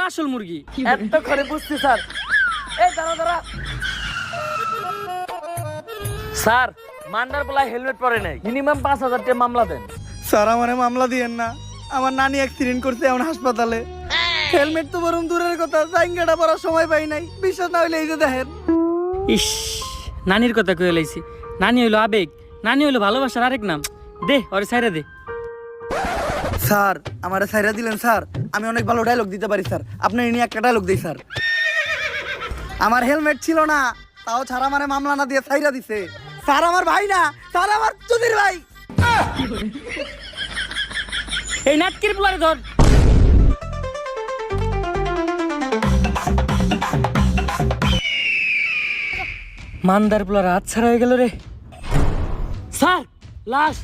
তো আসল মুরগি? এত করে বুঝছি স্যার। এই দাঁড়া দাঁড়া স্যার মান্ডার বলা হেলমেট পরে নাই। মিনিমাম পাঁচ হাজার টাকা মামলা দেন। স্যার আমারে মামলা দিয়েন না। আমার নানি অ্যাক্সিডেন্ট করছে এমন হাসপাতালে। হেলমেট তো বরং দূরের কথা জাইঙ্গাটা পরার সময় পাই নাই। বিশ্বাস না হইলে এই যে দেখেন। ইস নানির কথা কয়ে লাইছি। নানি হইল আবেগ নানি হইল ভালোবাসার আরেক নাম। দে ওরে সাইরে দে। স্যার আমারে সাইরা দিলেন স্যার। আমি অনেক ভালো ডায়লগ দিতে পারি স্যার। আপনি নিয়ে একটা ডায়লগ দিই স্যার। আমার হেলমেট ছিল না তাও ছাড়া মানে মামলা না দিয়ে সাইরা দিছে। স্যার আমার ভাই না স্যার আমার চুদির ভাই। এই নাটকির পোলারে ধর। মান্দার পোলার হাত ছাড়া হয়ে গেল রে। স্যার লাশ।